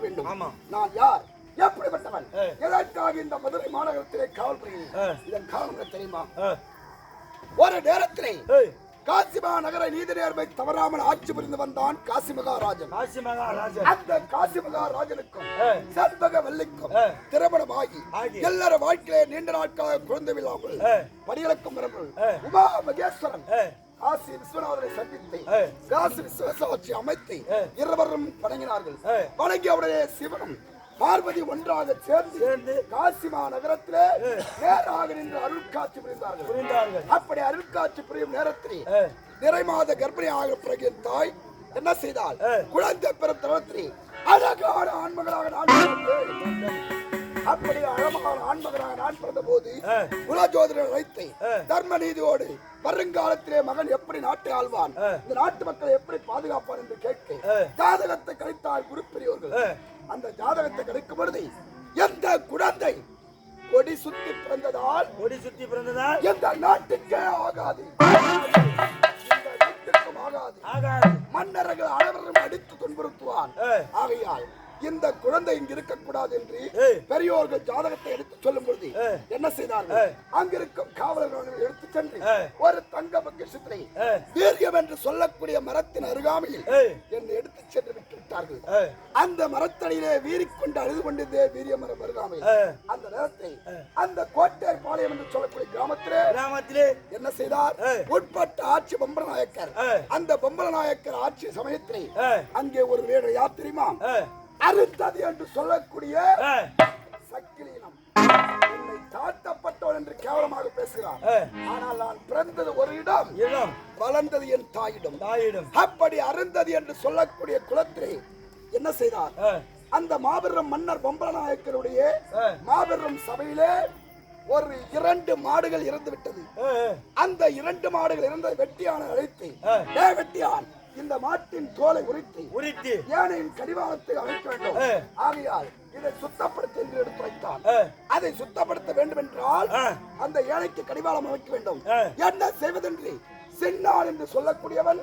வேண்டும் ஆமா. நான் யார் எப்படிப்பட்டவன். எதற்காக இந்த மதுரை மாநகரத்திலே காவல். புரிகிறேன் இதன் காரணம் தெரியுமா. ஒரு நேரத்திலே காசிமா நகர நீதி நேர்மை தவறாமல் ஆட்சி புரிந்து வந்தான் காசி மகாராஜன் அந்த காசி மகாராஜனுக்கும். செண்பக வல்லிக்கும் ஆ. திருமணமாகி ஆகி. எல்லார வாழ்க்கையிலே நீண்ட நாட்களாக. படிகளுக்கும் வரங்கள் ஆ. உமா மகேஸ்வரன். காசி விஸ்வநாதனை சந்தித்து. காசி விஸ்வசாட்சி அமைத்து. இருவரும் வணங்கினார்கள் ஆ. வணங்கியவுடனே சிவனும் பார்வதி ஒன்றாக சேர்ந்து சேர்ந்து காசிமா நகரத்திலே நேராக நின்று அருள் காட்சி புரிந்தார்கள் அப்படி அருள் காட்சி புரியும் நேரத்தில் ஆ. நிறை மாத கர்ப்பிணி ஆகிற பிறகு தாய் என்ன செய்தால். குழந்தை பெறும் அழகான ஆண்மகனாக நான். அப்படி அழகான ஆண்மகனாக நான் பிறந்த போது வைத்து ஆ. தர்ம நீதியோடு வருங்காலத்திலே மகன் எப்படி நாட்டை ஆள்வான் ஆ. இந்த நாட்டு மக்களை எப்படி பாதுகாப்பான் என்று கேட்க ஆ. ஜாதகத்தை கழித்தால் குருப்பெரியோர்கள். அந்த ஜாதகத்தை கிடைக்கும் பொழுது எந்த குழந்தை கொடி சுத்தி பிறந்ததால் கொடி சுத்தி பிறந்ததால் எந்த நாட்டுக்கே ஆகாது ஆகாது மன்னர்கள் அனைவரும் அடித்து துன்புறுத்துவான். ஆகையால் இந்த குழந்தை இங்கு இருக்கக்கூடாது என்று. பெரியோர்கள் ஜாதகத்தை எடுத்து சொல்லும் பொழுது. என்ன செய்தார்கள். அங்கிருக்கும் காவலர்கள் எடுத்து சென்று. ஒரு தங்க பக்கிஷத்தினை ஏய். வீரியம் என்று சொல்லக்கூடிய மரத்தின் அருகாமையில். என்னை எடுத்து சென்று விட்டு விட்டார்கள் ஏய், அந்த மரத்தடியிலே வீறிக்கொண்டு அழுது கொண்டிருந்தே வீரிய மரம் அருகாமையில். அந்த நேரத்தை அந்த கோட்டை பாளையம் என்று சொல்லக்கூடிய கிராமத்திலே கிராமத்திலே என்ன செய்தார். உட்பட்ட ஆட்சி பொம்பல நாயக்கர். அந்த பொம்பல நாயக்கர் ஆட்சி சமயத்திலே அங்கே ஒரு வேடு யார் தெரியுமா அருந்ததி என்று சொல்லக்கூடிய சக்கிலீனம். என்னை தாழ்த்தப்பட்டவன் என்று கேவலமாக பேசுகிறார் ஏய். ஆனால் நான் பிறந்தது ஒரு இடம் இளம் வளர்ந்தது என் தாயிடம். தாயிடம். அப்படி அருந்ததி என்று சொல்லக்கூடிய குலத்திலே என்ன செய்தார்? அந்த மாபெரும் மன்னர் பொம்பல நாயக்கருடைய ஏய். மாபெரும் சபையிலே ஒரு இரண்டு மாடுகள் இறந்து விட்டது அந்த இரண்டு மாடுகள் இறந்த வெட்டியான அழைத்து ஆ. "டே வெட்டியான் இந்த மாட்டின் தோலை உரித்து உரித்து. யானையின் கடிவாளத்தை அமைக்க வேண்டும். ஆகையால் இதை சுத்தப்படுத்த என்று எடுத்து வைத்தான் ஏய், அதை சுத்தப்படுத்த வேண்டும் என்றால். அந்த யானைக்கு கடிவாளம் அமைக்க வேண்டும். என்ன செய்வதென்று சின்னான் என்று சொல்லக்கூடியவன்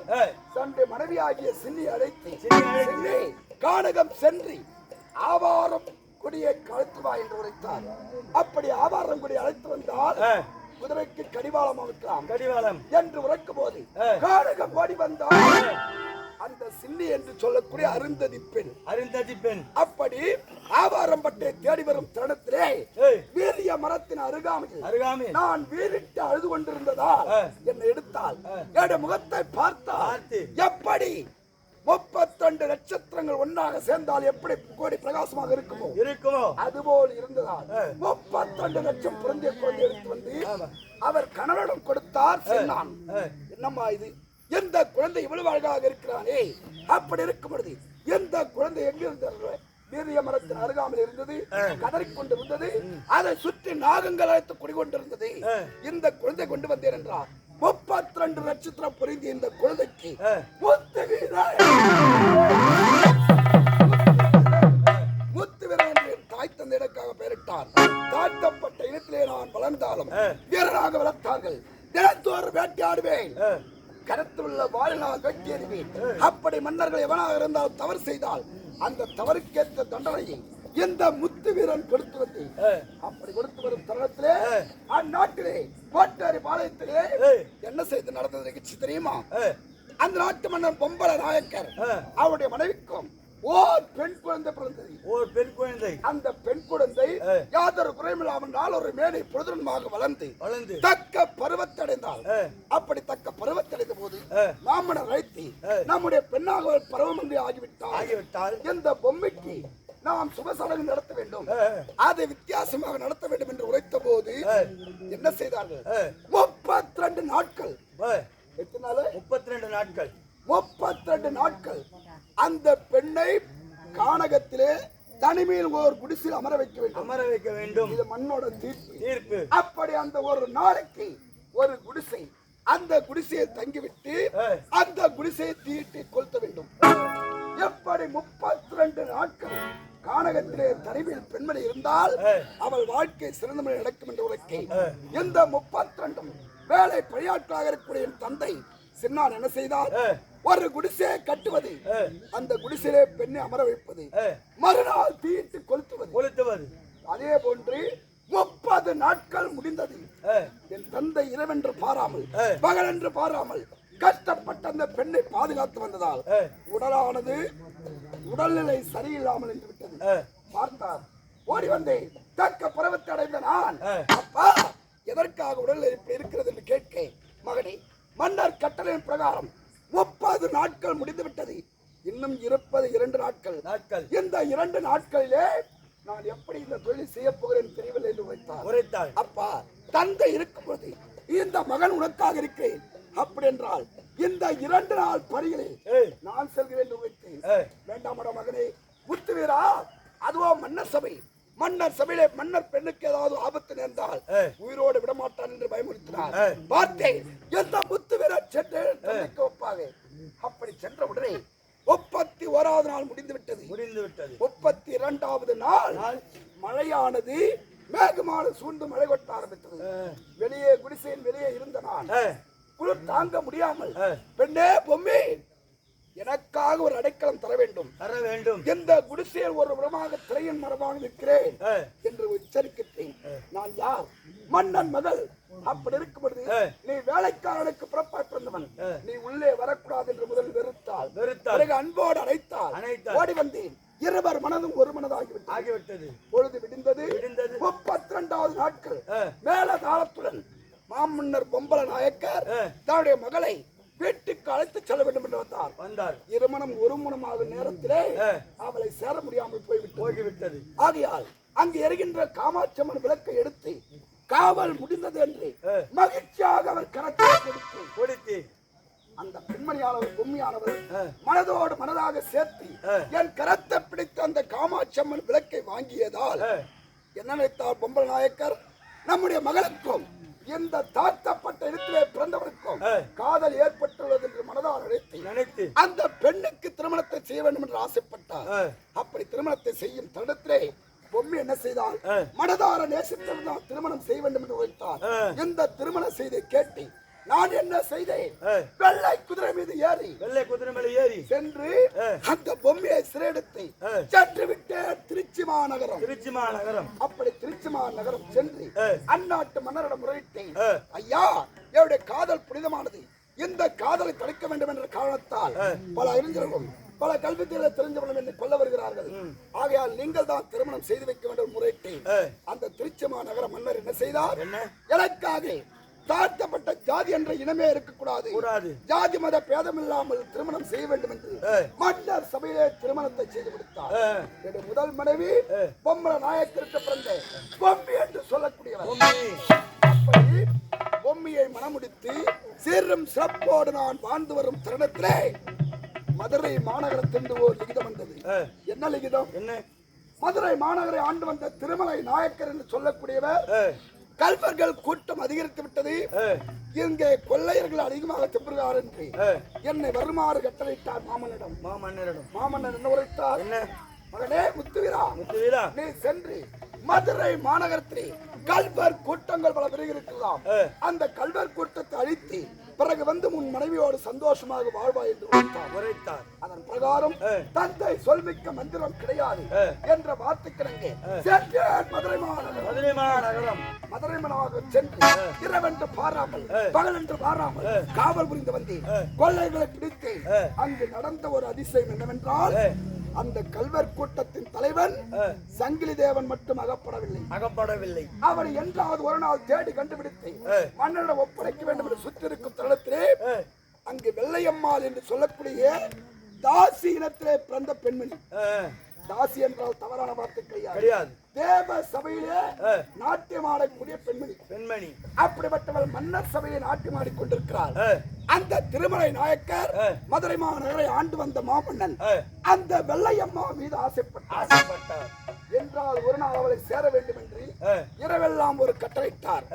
தன்னுடைய மனைவியாகிய சின்னி அழைத்து சின்னி கானகம் சென்று ஆவாரம் கொடியை கழுத்து வா என்று உரைத்தார். அப்படி ஆவாரம் கொடி அழைத்து வந்தால் குதிரைக்கு கடிவாளம் அமைக்கலாம். கடிவாளம். என்று உரைக்கும் போது ஆ. கானகம் ஓடி வந்தால் அந்த சின்னி என்று சொல்லக்கூடிய அருந்ததி பெண். அருந்ததி பெண். அப்படி ஆவாரம்பட்டை தேடி வரும் தருணத்திலே வீரிய மரத்தின் அருகாமையில் அருகாமே. நான் வீரிட்டு அழுது கொண்டிருந்ததால் ஆ. என்னை எடுத்தால். என்னுடைய முகத்தை பார்த்தால் பார்த்து. எப்படி முப்பத்தெண்டு நட்சத்திரங்கள் ஒன்னாக சேர்ந்தால் எப்படி கோடி பிரகாசமாக இருக்குமோ? இருக்குமோ? அதுபோல் இருந்ததால். முப்பத்தெண்டு லட்சம் குழந்தை குழந்தை எடுத்து வந்து. அவர் கணவனிடம் கொடுத்தார் சொன்னான். என்னம்மா இது? எந்த குழந்தை இவ்வளவு அழகாக இருக்கிறானே? அப்படி இருக்கும் பொழுது எந்த குழந்தை எங்க இருந்தது வீரிய மரத்தின் அருகாமல் இருந்தது கதறிக்கொண்டு இருந்தது அதை சுற்றி நாகங்கள் அழைத்து குடிகொண்டிருந்தது. இந்த குழந்தை கொண்டு வந்தேன் என்றார். முப்பத்தி ரெண்டு நட்சத்திரம் புரிந்து இந்த குழந்தைக்கு முத்து வீரன் தாய் தந்தை எனக்காக பெயரிட்டார். தாழ்த்தப்பட்ட இனத்திலே நான் வளர்ந்தாலும் ஆ. வீரனாக வளர்த்தார்கள். தினத்தோறும் வேட்டையாடுவேன். கரத்தில் உள்ள வாழினால் வெட்டி அப்படி மன்னர்கள் எவனாக இருந்தாலும் தவறு செய்தால் அந்த தவறுக்கேற்ற தண்டனையை எந்த முத்து வீரன் கொடுத்து வந்து அப்படி கொடுத்து வரும் தருணத்திலே. அந்நாட்டிலே கோட்டாரி பாளையத்திலே என்ன செய்து நடந்தது நிகழ்ச்சி தெரியுமா? அந்த நாட்டு மன்னன் பொம்பல நாயக்கர். அவருடைய மனைவிக்கும் ஓர் பெண் குழந்தை பிறந்தது. ஒரு பெண் குழந்தை. அந்த பெண் குழந்தை. யாதொரு குறைமில்லாமல் நாளொரு மேடை பொழுதுமாக வளர்ந்து வளர்ந்து. தக்க பருவத்தடைந்தாள். ஏய், அப்படி தக்க பருவத்தடைந்த போது. மாமனர் ஏய். நம்முடைய பெண்ணாக பருவமன்றி ஆகிவிட்டாள். ஆகிவிட்டால் இந்த பொம்மைக்கு நாம் சுபசடங்கு நடத்த வேண்டும். அதை வித்தியாசமாக நடத்த வேண்டும் என்று உரைத்த போது என்ன செய்தார்கள்? முப்பத்தி ரெண்டு நாட்கள். ஏய், எத்தனை நாள் முப்பத்தி ரெண்டு நாட்கள். முப்பத்தி ரெண்டு நாட்கள். அந்த பெண்ணை கானகத்திலே தனிமையில் ஒரு குடிசில் அமர வைக்க வேண்டும். அமர வைக்க வேண்டும். இது மண்ணோட தீர்ப்பு. தீர்ப்பு. அப்படி அந்த ஒரு நாளைக்கு ஒரு குடிசை. அந்த குடிசையை தங்கிவிட்டு. அந்த குடிசையை தீட்டி கொளுத்த வேண்டும். எப்படி முப்பத்தி ரெண்டு நாட்கள் கானகத்திலே தனிமையில் பெண்மணி இருந்தால். அவள் வாழ்க்கை சிறந்த முறையில் நடக்கும் என்று உரைக்கை. எந்த முப்பத்தி ரெண்டும் வேலை பணியாட்களாக இருக்கக்கூடிய என் தந்தை சின்னான் என்ன செய்தார் ஒரு குடிசையை கட்டுவது அந்த குடிசையிலே பெண்ணை அமர வைப்பது மறுநாள் தீயிட்டு கொளுத்துவது. கொளுத்துவது. அதே போன்று முப்பது நாட்கள் முடிந்தது. என் தந்தை இரவென்று பாராமல் ஆ. பகலென்று பாராமல் கஷ்டப்பட்ட அந்த பெண்ணை பாதுகாத்து வந்ததால் உடலானது உடல்நிலை சரியில்லாமல் என்று விட்டது. பார்த்தார். ஓடி வந்தேன் தக்க பருவத்தை அடைந்த நான். அப்பா எதற்காக உடல்நிலை இப்படி இருக்கிறது என்று கேட்க மகனே மன்னர் கட்டளையின் பிரகாரம் முப்பது நாட்கள் முடிந்து விட்டது. இன்னும் இருப்பது இரண்டு நாட்கள். நாட்கள். இந்த இரண்டு நாட்களிலே நான் எப்படி இந்த தொழில் செய்ய போகிறேன் தெரியவில்லை என்று வைத்தார் உரைத்தாள் அப்பா தந்தை இருக்கும் பொழுது இந்த மகன் உனக்காக இருக்கிறேன். அப்படி என்றால் இந்த இரண்டு நாள் பணிகளில் நான் செல்கிறேன் ஏய், வேண்டாமடா மகனே முத்துவீரா அதுவோ மன்னர் சபை? மன்னர் சபையிலே மன்னர் பெண்ணுக்கு ஏதாவது ஆபத்து நேர்ந்தால். உயிரோடு விடமாட்டான் என்று பயமுறுத்தினார். பார்த்தேன் எந்த முத்துவீரர் சென்று தந்தைக்கு ஒப்பாக. அப்படி சென்ற உடனே முப்பத்தி ஓராவது நாள் முடிந்து விட்டது முடிந்து விட்டது முப்பத்தி இரண்டாவது நாள் நாள். மழையானது மேகமான சூழ்ந்து மழை கொட்ட ஆரம்பித்தது. வெளியே குடிசையின் வெளியே இருந்த நான் ஆ, குளிர் தாங்க முடியாமல் பெண்ணே பொம்மே எனக்காக ஒரு அடைக்கலம் தர வேண்டும். தர வேண்டும். எந்த குடிசையில் ஒரு விடமாக திரையின் மரமாக நிற்கிறேன் என்று உச்சரிக்கிறேன் நான் யார்? மன்னன் மகள். அப்படி இருக்கும் பொழுது. நீ வேலைக்காரனுக்கு புறப்பாடு பிறந்தவன். ஆ. நீ உள்ளே வரக்கூடாது என்று முதல் வெறுத்தாள். வெறுத்தாள். பிறகு அன்போடு அழைத்தாள். ஓடி வந்தேன். இருவர் மனதும் ஒரு மனதாகிவிட்டது. ஆகிவிட்டது. பொழுது விடிந்தது. விடிந்தது. முப்பத்தி ரெண்டாவது நாட்கள். மேல தாளத்துடன் மாமன்னர் பொம்பல நாயக்கர். தன்னுடைய மகளை வீட்டுக்கு அழைத்து செல்ல வேண்டும் என்று வந்தார் வந்தார் இருமணம் ஒரு மணமாகும் நேரத்திலே. அவளை சேர முடியாமல் போய்விட்டது போய்விட்டது ஆகையால் அங்கு எரிகின்ற காமாட்சம்மன் விளக்கை எடுத்து காவல் முடிந்தது என்று. மகிழ்ச்சியாக அவர் கரத்தை கொடுத்து கொடுத்து அந்த பெண்மணியானவர் பொம்மையானவர். மனதோடு மனதாக சேர்த்து. என் கரத்தை பிடித்த அந்த காமாட்சம்மன் விளக்கை வாங்கியதால் என்ன நினைத்தார் பொம்பல் நாயக்கர் நம்முடைய மகளுக்கும் இந்த தாழ்த்தப்பட்ட இடத்திலே பிறந்தவருக்கும். காதல் ஏற்பட்டுள்ளது என்று மனதால் நினைத்து நினைத்து அந்த பெண்ணுக்கு திருமணத்தை செய்ய வேண்டும் என்று ஆசைப்பட்டார் அப்படி திருமணத்தை செய்யும் தருணத்திலே பொம்மி என்ன செய்தால். மனதார நேசித்திருந்தால் திருமணம் செய்ய வேண்டும் என்று ஆ. இந்த திருமண செய்தியை கேட்டு நான் என்ன செய்தேன் வெள்ளை குதிரை மீது ஏறி வெள்ளை குதிரை மேல ஏறி சென்று. அந்த பொம்மையை சிறையெடுத்து. சென்று விட்டு திருச்சி மாநகரம் திருச்சி மாநகரம் அப்படி திருச்சி மாநகரம் சென்று. அந்நாட்டு மன்னரிடம் முறையிட்டேன். ஐயா என்னுடைய காதல் புனிதமானது இந்த காதலை தடுக்க வேண்டும் என்ற காரணத்தால். பல அறிஞர்களும் பல கல்வித்தில தெரிஞ்சவர்களும் என்னை கொல்ல வருகிறார்கள் ஆகையால் நீங்கள் தான் திருமணம் செய்து வைக்க வேண்டும் முறையிட்டேன் ஆ. அந்த திருச்சி மாநகர மன்னர் என்ன செய்தார் என்ன எனக்காக தாழ்த்தப்பட்ட ஜாதி என்ற இனமே இருக்கக்கூடாது. கூடாது. ஜாதி மத பேதம் இல்லாமல் திருமணம் செய்ய வேண்டும் என்று. மன்னர் சபையிலே திருமணத்தை செய்து கொடுத்தார். என்னுடைய முதல் மனைவி. பொம்மல நாயக்கிற்கு பிறந்த பொம்மி என்று சொல்லக்கூடியவர். பொம்மி. அப்படி பொம்மியை மனமுடித்து சீரும் சிறப்போடு நான் வாழ்ந்து வரும் தருணத்திலே மதுரை மாநகரத்திலிருந்து ஓர் லிகிதம் வந்தது. என்ன லிகிதம்? என்ன? மதுரை மாநகரை ஆண்டு வந்த திருமலை நாயக்கர் என்று சொல்லக்கூடியவர் கல்வர்கள் கூட்டம் அதிகரித்து விட்டது. இங்கே கொள்ளையர்கள் அதிகமாக செப்புகிறார் என்று என்னை வருமாறு கட்டளையிட்டார் மாமனிடம் மாமன்னரிடம். மாமன்னர் என்ன உரைத்தார்? என்ன? மகனே முத்துவீரா முத்துவீரா. நீ சென்று மதுரை மாநகரத்திலே கல்வர் கூட்டங்கள் பல ஆ. அந்த கல்வர் கூட்டத்தை அழித்து பிறகு வந்து உன் மனைவியோடு சந்தோஷமாக வாழ்வாய் என்று உரைத்தார். அதன் பிரகாரம். தந்தை சொல்மிக்க மந்திரம் கிடையாது. என்ற வார்த்தைக்கிணங்க சென்றேன் மதுரை மாநகரம். மதுரை மனமாக சென்று இரவென்று பாராமல் பகலென்று பாராமல் காவல் புரிந்து வந்தேன். கொள்ளைகளை பிடித்து. அங்கு நடந்த ஒரு அதிசயம் என்னவென்றால். அந்த கல்வர் கூட்டத்தின் தலைவன். சங்கிலி தேவன் மட்டும் அகப்படவில்லை. அகப்படவில்லை. அவனை என்றாவது ஒரு நாள் தேடி கண்டுபிடித்து ஆ. மன்னரிடம் ஒப்படைக்க வேண்டும் என்று சுற்றிருக்கும் தருணத்திலே அங்கு வெள்ளையம்மாள் என்று சொல்லக்கூடிய தாசி இனத்திலே பிறந்த பெண்மணி. தாசி என்றால் தவறான வார்த்தை கிடையாது. தேவ சபையிலே. நாட்டியம் ஆடக்கூடிய பெண்மணி. பெண்மணி. அப்படிப்பட்டவள் மன்னர் சபையை நாட்டியம் ஆடிக்கொண்டிருக்கிறாள் ஆ, அந்த திருமலை நாயக்கர். மதுரை மாநகரை ஆண்டு வந்த மாமன்னன் அந்த வெள்ளையம்மா மீது ஆசைப்பட்டார். என்றால் ஒரு நாள் அவளை சேர வேண்டும் என்று இரவெல்லாம் ஒரு கட்டளையிட்டார்.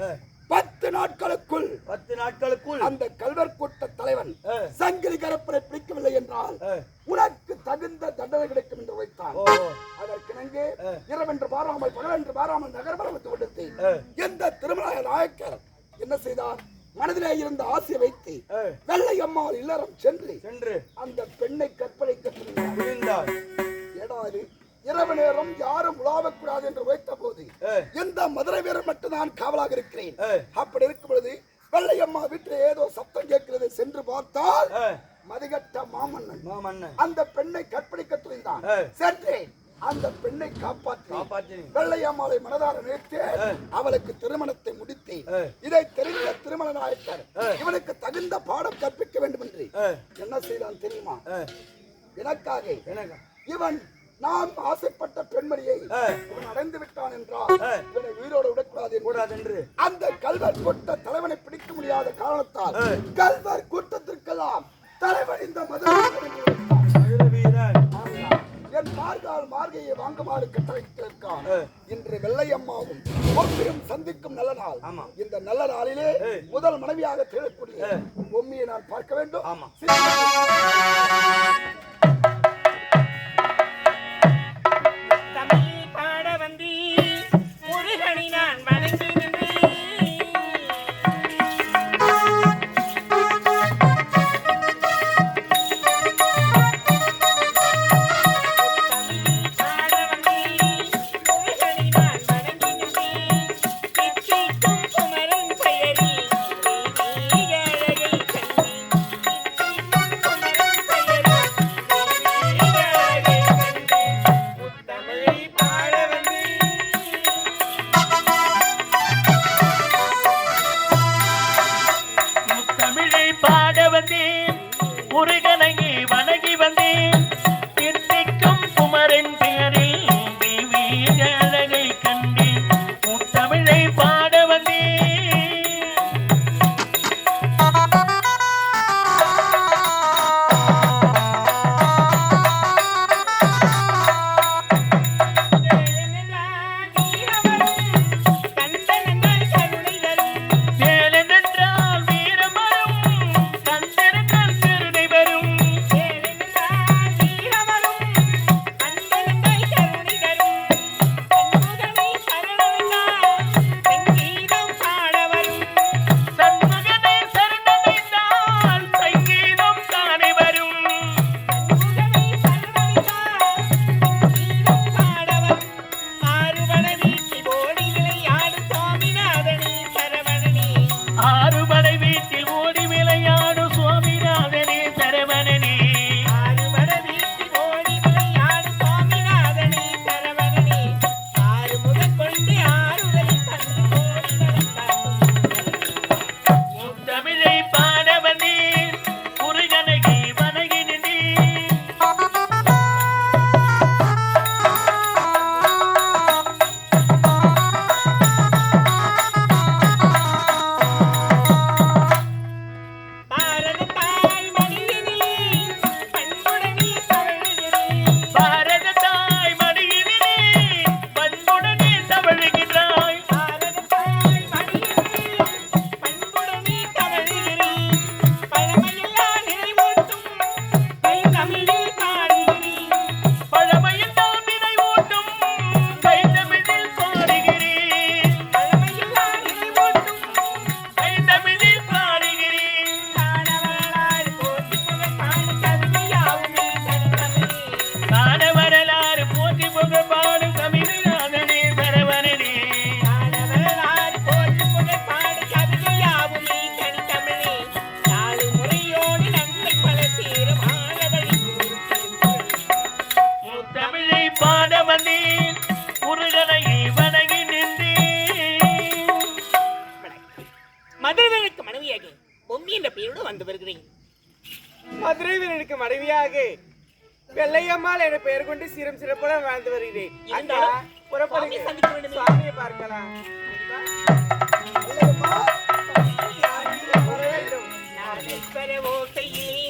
பத்து நாட்களுக்குள் பத்து நாட்களுக்குள் அந்த கல்வர் கூட்ட தலைவன். சங்கிலி கரப்பரை பிடிக்கவில்லை என்றால் உனக்கு தகுந்த தண்டனை கிடைக்கும் என்று ஓ அதற்கிணங்கு. இரவென்று பாராமல் பகலென்று பாராமல் கொண்டிருந்தேன் ஆ, எந்த திருமண நாயக்கர் என்ன செய்தார்? மனதிலே இருந்த ஆசையை வைத்து வெள்ளை அம்மாள் இல்லறம் சென்று சென்று அந்த பெண்ணை கற்பனை விழுந்தார். ஏடாது இரவு நேரம் யாரும் உலாவக்கூடாது என்று வைத்த போது இந்த மதுரை வீரர் மட்டும் நான் காவலாக இருக்கிறேன். அப்படி இருக்கும் பொழுது வெள்ளையம்மா வீட்டில் ஏதோ சத்தம் கேட்கிறது சென்று பார்த்தால் மதிகட்ட மாமன்னன். மாமன்னன். அந்த பெண்ணை கற்பழிக்க துணிந்தான். சென்றேன். அந்த பெண்ணை காப்பாற்றி வெள்ளையம்மாளை மனதார நிறுத்தி அவளுக்கு திருமணத்தை முடித்தேன். ஏ. இதை தெரிந்த திருமண நாயக்கர். இவனுக்கு தகுந்த பாடம் கற்பிக்க வேண்டும் என்று என்ன செய்தான் தெரியுமா? எனக்காக எனக்கு? இவன் நாம் ஆசைப்பட்ட பெண்மணியை அடைந்து விட்டான் என்றால். இவனை உயிரோடு விடக்கூடாது என்று கூடாதென்று அந்த கல்வர் கூட்ட தலைவனை பிடிக்க முடியாத காரணத்தால். கல்வர் கூட்டத்திற்கெல்லாம் தலைவன் இந்த மதுரை என் மார்கால் மார்கையை வாங்குமாறு கட்டளையிட்டிருக்கான் இன்று வெள்ளையம்மாவும் பொம்மியும் சந்திக்கும் நல்ல நாள். இந்த நல்ல நாளிலே. முதல் மனைவியாக திகழக்கூடிய ஏய். பொம்மியை நான் பார்க்க வேண்டும் ஆமா. மதுரை வீரனுக்கு மனைவியாக. வெள்ளையம்மாள் என பெயர் கொண்டு சிறம் சிறப்புடன் வாழ்ந்து வருகிறேன். இருந்தாலும் புறப்படுங்க. சுவாமியை பார்க்கலாம். வர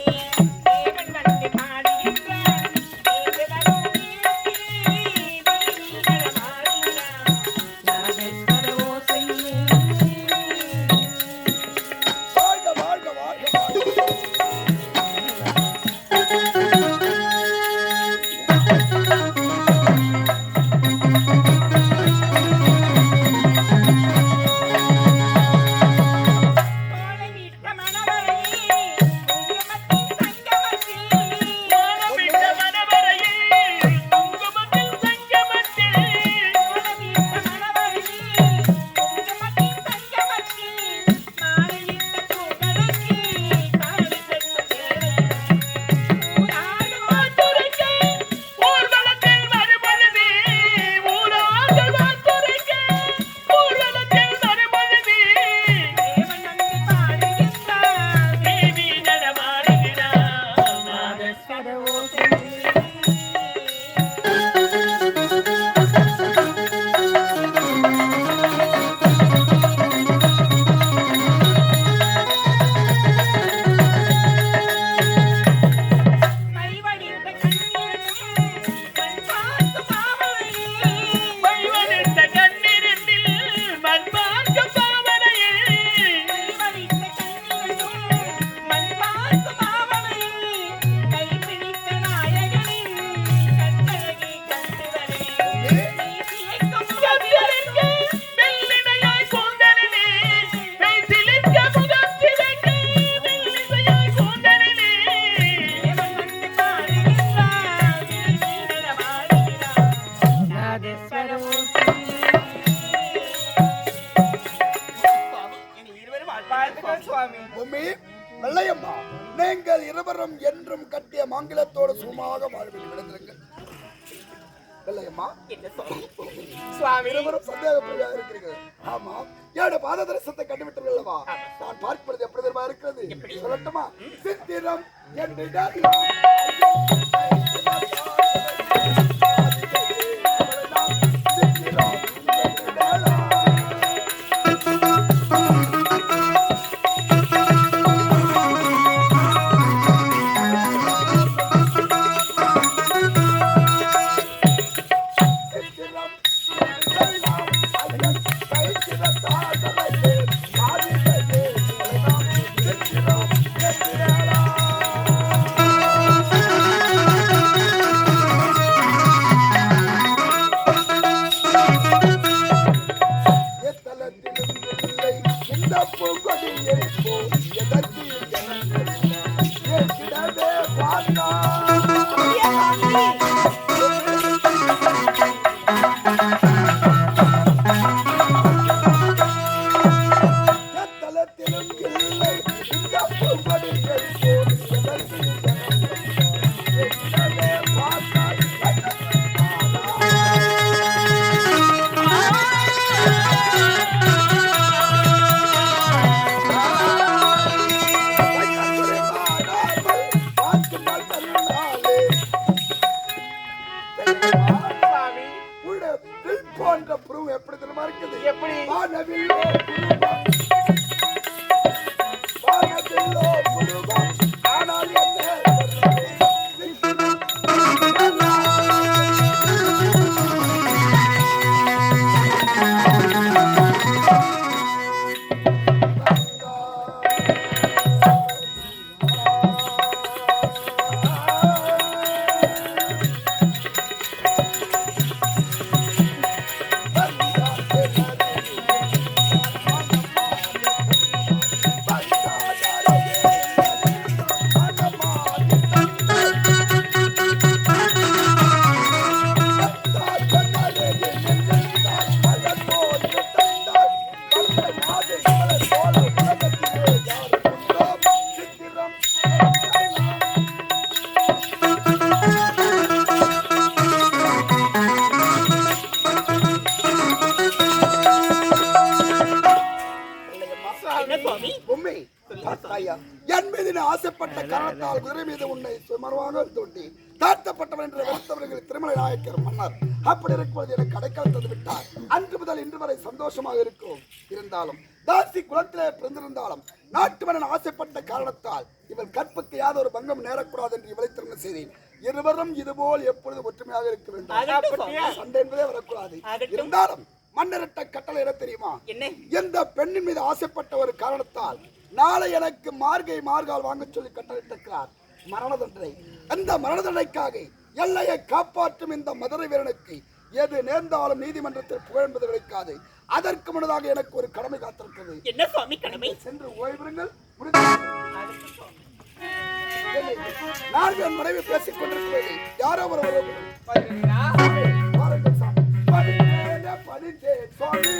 சித்திரம் என்று இந்த இதுபோல் எப்பொழுது ஒற்றுமையாக இருக்க வேண்டும். சண்டை என்பதே வரக்கூடாது. இருந்தாலும் மன்னரிட்ட கட்டளை என்ன தெரியுமா? என்ன? எந்த பெண்ணின் மீது ஆசைப்பட்ட ஒரு காரணத்தால் நாளை எனக்கு மார்கை மார்கால் வாங்க சொல்லி கட்டளையிட்டிருக்கிறார். மரண தண்டனை அந்த மரண தண்டனைக்காக எல்லையை காப்பாற்றும் இந்த மதுரை வீரனுக்கு எது நேர்ந்தாலும் நீதிமன்றத்தில் புகழ்ந்தது கிடைக்காது. அதற்கு முன்னதாக எனக்கு ஒரு கடமை காத்திருக்கிறது. என்ன சுவாமி கடமை? சென்று ஓய்விடுங்கள் முடிந்தது. நான் என் மனைவி பேசிக் கொண்டிருக்கிறேன் யாரோ ஒரு. படித்தேனே, படித்தேன் சுவாமி